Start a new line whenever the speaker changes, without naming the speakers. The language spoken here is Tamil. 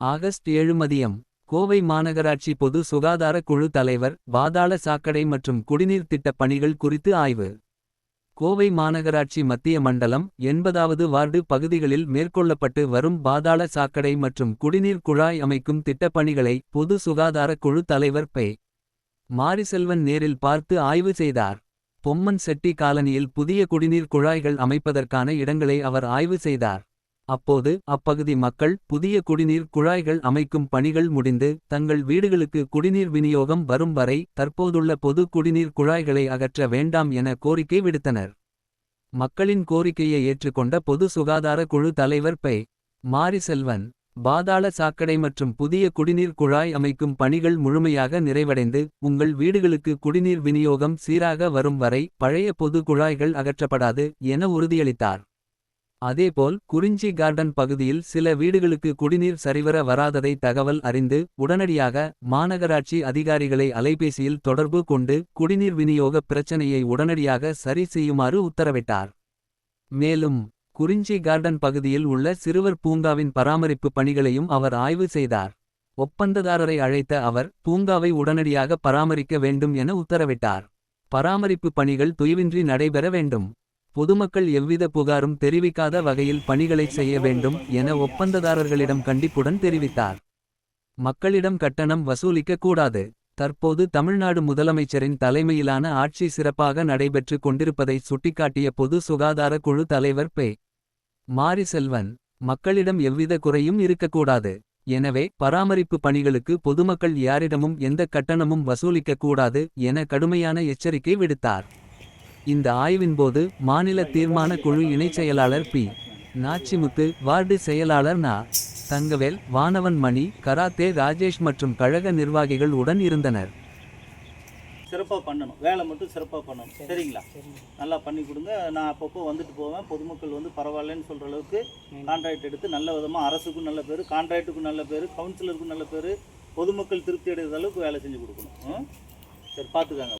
ஆகஸ்ட் ஏழு மதியம் கோவை மாநகராட்சி பொது சுகாதார குழு தலைவர் வாதாள சாக்கடை மற்றும் குடிநீர் திட்டப் பணிகள் குறித்து ஆய்வு. கோவை மாநகராட்சி மத்திய மண்டலம் எண்பதாவது வார்டு பகுதிகளில் மேற்கொள்ளப்பட்டு வரும் பாதாள சாக்கடை மற்றும் குடிநீர் குழாய் அமைக்கும் திட்டப் பணிகளை பொது சுகாதார குழு தலைவர் பெ. மாரிசெல்வன் நேரில் பார்த்து ஆய்வு செய்தார். பொம்மன் செட்டி காலனியில் புதிய குடிநீர் குழாய்கள் அமைப்பதற்கான இடங்களை அவர் ஆய்வு செய்தார். அப்போது அப்பகுதி மக்கள் புதிய குடிநீர் குழாய்கள் அமைக்கும் பணிகள் முடிந்து தங்கள் வீடுகளுக்கு குடிநீர் விநியோகம் வரும் வரை தற்போதுள்ள பொது குடிநீர் குழாய்களை அகற்ற வேண்டாம் என கோரிக்கை விடுத்தனர். மக்களின் கோரிக்கையை ஏற்றுக்கொண்ட பொது சுகாதார குழு தலைவர் பெ. மாரிசெல்வன் பாதாள சாக்கடை மற்றும் புதிய குடிநீர் குழாய் அமைக்கும் பணிகள் முழுமையாக நிறைவடைந்து உங்கள் வீடுகளுக்கு குடிநீர் விநியோகம் சீராக வரும் வரை பழைய பொது குழாய்கள் அகற்றப்படாது என உறுதியளித்தார். அதேபோல் குறிஞ்சி கார்டன் பகுதியில் சில வீடுகளுக்கு குடிநீர் சரிவர வராததை தகவல் அறிந்து உடனடியாக மாநகராட்சி அதிகாரிகளை அலைபேசியில் தொடர்பு கொண்டு குடிநீர் விநியோக பிரச்சனையை உடனடியாக சரி செய்யுமாறு உத்தரவிட்டார். மேலும் குறிஞ்சி கார்டன் பகுதியில் உள்ள சிறுவர் பூங்காவின் பராமரிப்பு பணிகளையும் அவர் ஆய்வு செய்தார். ஒப்பந்ததாரரை அழைத்த அவர் பூங்காவை உடனடியாக பராமரிக்க வேண்டும் என உத்தரவிட்டார். பராமரிப்பு பணிகள் துயவின்றி நடைபெற வேண்டும். பொதுமக்கள் எவ்வித புகாரும் தெரிவிக்காத வகையில் பணிகளை செய்ய வேண்டும் என ஒப்பந்ததாரர்களிடம் கண்டிப்புடன் தெரிவித்தார். மக்களிடம் கட்டணம் வசூலிக்க கூடாது. தற்போது தமிழ்நாடு முதலமைச்சரின் தலைமையிலான ஆட்சி சிறப்பாக நடைபெற்று கொண்டிருப்பதை சுட்டிக்காட்டிய பொது சுகாதார குழு தலைவர் பே. மாரி செல்வன் மக்களிடம் எவ்வித குறையும் இருக்கக்கூடாது. எனவே பராமரிப்பு பணிகளுக்கு பொதுமக்கள் யாரிடமும் எந்த கட்டணமும் வசூலிக்கக்கூடாது என கடுமையான எச்சரிக்கை விடுத்தார். இந்த ஆய்வின்போது மாநில தீர்மான குழு இணைச் செயலாளர் பி. நாச்சிமுத்து வார்டு செயலாளர் நா. தங்கவேல் வானவன் மணி கராத்தே ராஜேஷ் மற்றும் கழக நிர்வாகிகள் உடன் இருந்தனர்.
சிறப்பாக பண்ணணும். வேலை மட்டும் சிறப்பாக பண்ணணும். சரிங்களா? நல்லா பண்ணி கொடுங்க. நான் அப்பப்போ வந்துட்டு போவேன். பொதுமக்கள் வந்து பரவாயில்லன்னு சொல்கிற அளவுக்கு கான்ட்ராக்ட் எடுத்து நல்ல விதமாக அரசுக்கும் நல்ல பேர் கான்ட்ராக்டுக்கும் நல்ல பேர் கவுன்சிலருக்கும் நல்ல பேர் பொதுமக்கள் திருப்தி அடைகிற அளவுக்கு வேலை செஞ்சு கொடுக்கணும். சரி பார்த்துக்காங்க.